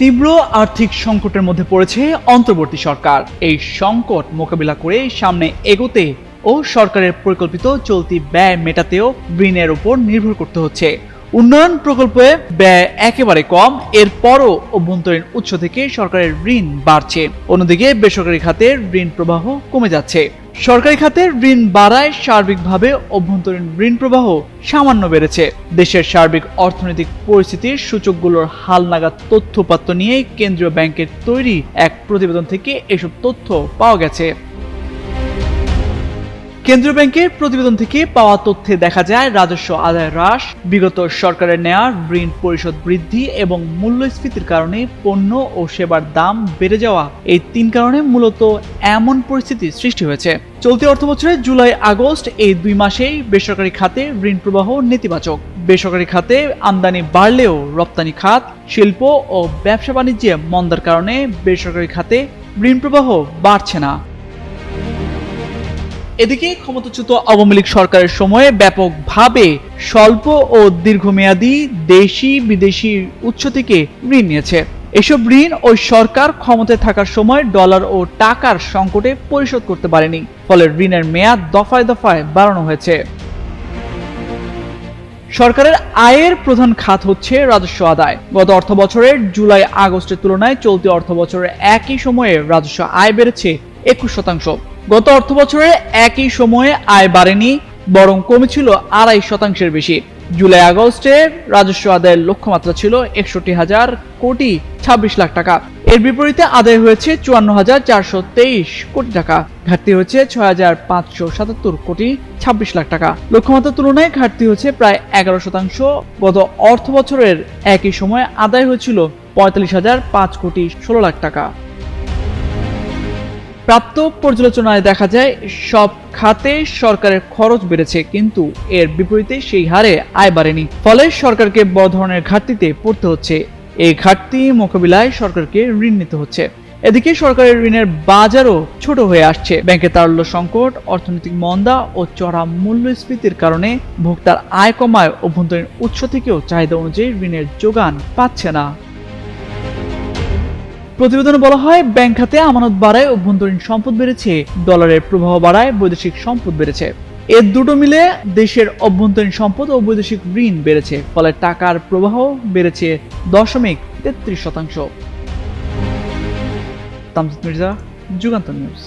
তীব্র আর্থিক সংকটের মধ্যে পড়েছে অন্তর্বর্তী সরকার। এই সংকট মোকাবিলা করে সামনে এগোতে ও সরকারের পরিকল্পিত চলতি ব্যয় মেটাতেও ঋণের উপর নির্ভর করতে হচ্ছে। উন্নয়ন প্রকল্পে ব্যয় একেবারে কম, এরপরও অভ্যন্তরীণ উৎস থেকে সরকারের ঋণ বাড়ছে। অন্যদিকে বেসরকারি খাতের ঋণ প্রবাহ কমে যাচ্ছে। সরকারি খাতের ঋণ বাড়ায় সার্বিকভাবে অভ্যন্তরীণ ঋণ প্রবাহ সামান্য বেড়েছে। দেশের সার্বিক অর্থনৈতিক পরিস্থিতির সূচকগুলোর হালনাগাদ তথ্যপাত্র নিয়ে কেন্দ্রীয় ব্যাংকের তৈরি এক প্রতিবেদন থেকে এসব তথ্য পাওয়া গেছে। কেন্দ্রীয় ব্যাংকের প্রতিবেদন থেকে পাওয়া তথ্যে দেখা যায়, রাজস্ব আদায় হ্রাস, বিগত সরকারের নেওয়া ঋণ পরিশোধ বৃদ্ধি এবং মূল্যস্ফীতির কারণে পণ্য ও সেবার দাম বেড়ে যাওয়া। এই তিন কারণে মূলত এমন পরিস্থিতি সৃষ্টি হয়েছে। চলতি অর্থবছরে জুলাই, আগস্ট এই দুই মাসেই বেসরকারি খাতে ঋণ প্রবাহ নেতিবাচক। বেসরকারি খাতে আমদানি বাড়লেও রপ্তানি খাত, শিল্প ও ব্যবসা বাণিজ্যে মন্দার কারণে বেসরকারি খাতে ঋণ প্রবাহ বাড়ছে না। এদিকে ক্ষমতাচ্যুত আওয়ামী লীগ সরকারের সময়ে ব্যাপকভাবে স্বল্প ও দীর্ঘমেয়াদী দেশি বিদেশি উৎস থেকে ঋণ নিয়েছে। এসব ঋণ ওই সরকার ক্ষমতায় থাকার সময় ডলার ও টাকার সংকটে পরিশোধ করতে পারেনি, ফলে ঋণের মেয়াদ দফায় দফায় বাড়ানো হয়েছে। সরকারের আয়ের প্রধান খাত হচ্ছে রাজস্ব আদায়। গত অর্থ বছরের জুলাই আগস্টের তুলনায় চলতি অর্থ বছরের একই সময়ে রাজস্ব আয় বেড়েছে একুশ শতাংশ। গত অর্থ বছরে একই সময়ে আয় বাড়েনি, বরং কমেছিল আড়াই শতাংশের বেশি। জুলাই আগস্টে রাজস্ব আদায়ের লক্ষ্যমাত্রা ছিল একষট্টি হাজার কোটি ছাব্বিশ লাখ টাকা। এর বিপরীতে আদায় হয়েছে চুয়ান্ন হাজার চারশো তেইশ কোটি টাকা। ঘাটতি হয়েছে ছয় হাজার পাঁচশো সাতাত্তর কোটি ছাব্বিশ লাখ টাকা। লক্ষ্যমাত্রার তুলনায় ঘাটতি হয়েছে প্রায় এগারো শতাংশ। গত অর্থ বছরের একই সময়ে আদায় হয়েছিল পঁয়তাল্লিশ হাজার পাঁচ কোটি ষোলো লাখ টাকা। প্রাপ্ত পর্যালোচনায় দেখা যায়, সব খাতে সরকারের খরচ বেড়েছে, কিন্তু এর বিপরীতে সেই হারে আয় বাড়েনি। ফলে সরকারকে বড় ধরনের ঘাটতিতে পড়তে হচ্ছে। এই ঘাটতি মোকাবিলায় সরকারকে ঋণ নিতে হচ্ছে। এদিকে সরকারের ঋণের বাজারও ছোট হয়ে আসছে। ব্যাংকের তারল্য সংকট, অর্থনৈতিক মন্দা ও চড়া মূল্যস্ফীতির কারণে ভোক্তার আয় কমায় অভ্যন্তরীণ উৎস থেকেও চাহিদা অনুযায়ী ঋণের যোগান পাচ্ছে না। প্রতিবেদনে বলা হয়, ব্যাংক খাতে আমানত বাড়ায় অভ্যন্তরীণ সম্পদ বেড়েছে, ডলারের প্রবাহ বাড়ায় বৈদেশিক সম্পদ বেড়েছে। এর দুটো মিলে দেশের অভ্যন্তরীণ সম্পদ ও বৈদেশিক ঋণ বেড়েছে, ফলে টাকার প্রবাহ বেড়েছে দশমিক তেত্রিশ শতাংশ। তামজিদ মির্জা যুগান্ত নিউজ।